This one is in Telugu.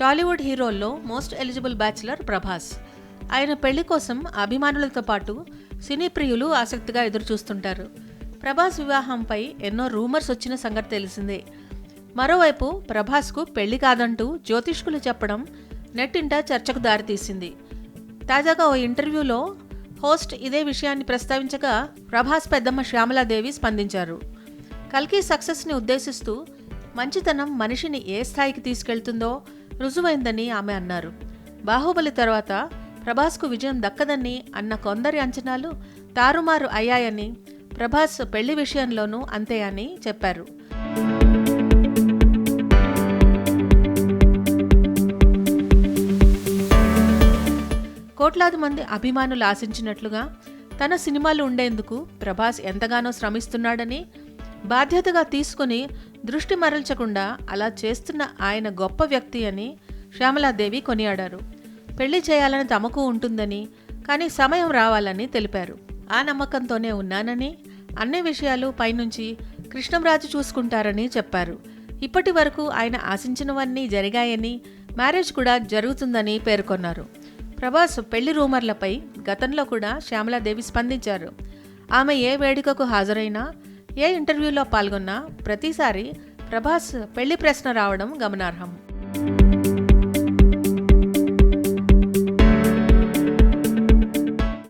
టాలీవుడ్ హీరోల్లో మోస్ట్ ఎలిజిబుల్ బ్యాచులర్ ప్రభాస్. ఆయన పెళ్ళి కోసం అభిమానులతో పాటు సినీ ప్రియులు ఆసక్తిగా ఎదురుచూస్తుంటారు. ప్రభాస్ వివాహంపై ఎన్నో రూమర్స్ వచ్చిన సంగతి తెలిసిందే. మరోవైపు ప్రభాస్కు పెళ్ళి కాదంటూ జ్యోతిష్కులు చెప్పడం నెట్టింట చర్చకు దారితీసింది. తాజాగా ఓ ఇంటర్వ్యూలో హోస్ట్ ఇదే విషయాన్ని ప్రస్తావించగా ప్రభాస్ పెద్దమ్మ శ్యామలాదేవి స్పందించారు. కల్కి సక్సెస్ని ఉద్దేశిస్తూ మంచితనం మనిషిని ఏ స్థాయికి తీసుకెళ్తుందో రుజువైందని ఆమె అన్నారు. బాహుబలి తర్వాత ప్రభాస్కు విజయం దక్కదని అన్న కొందరి అంచనాలు తారుమారు అయ్యాయని ప్రభాస్ పెళ్ళి విషయంలోనూ అంతే అని చెప్పారు. కోట్లాది మంది అభిమానులు ఆశించినట్లుగా తన సినిమాలు ఉండేందుకు ప్రభాస్ ఎంతగానో శ్రమిస్తున్నాడని బాధ్యతగా తీసుకుని దృష్టి మరల్చకుండా అలా చేస్తున్న ఆయన గొప్ప వ్యక్తి అని శ్యామలాదేవి కొనియాడారు. పెళ్ళి చేయాలని తమకు ఉంటుందని కానీ సమయం రావాలని తెలిపారు. ఆ నమ్మకంతోనే ఉన్నానని అన్ని విషయాలు పైనుంచి కృష్ణంరాజు చూసుకుంటారని చెప్పారు. ఇప్పటి వరకు ఆయన ఆశించినవన్నీ జరిగాయని మ్యారేజ్ కూడా జరుగుతుందని పేర్కొన్నారు. ప్రభాస్ పెళ్ళి రూమర్లపై గతంలో కూడా శ్యామలాదేవి స్పందించారు. ఆమె ఏ వేడుకకు హాజరైనా ఏ ఇంటర్వ్యూలో పాల్గొన్నా ప్రతిసారి ప్రభాస్ పెళ్ళి ప్రశ్న రావడం గమనార్హం.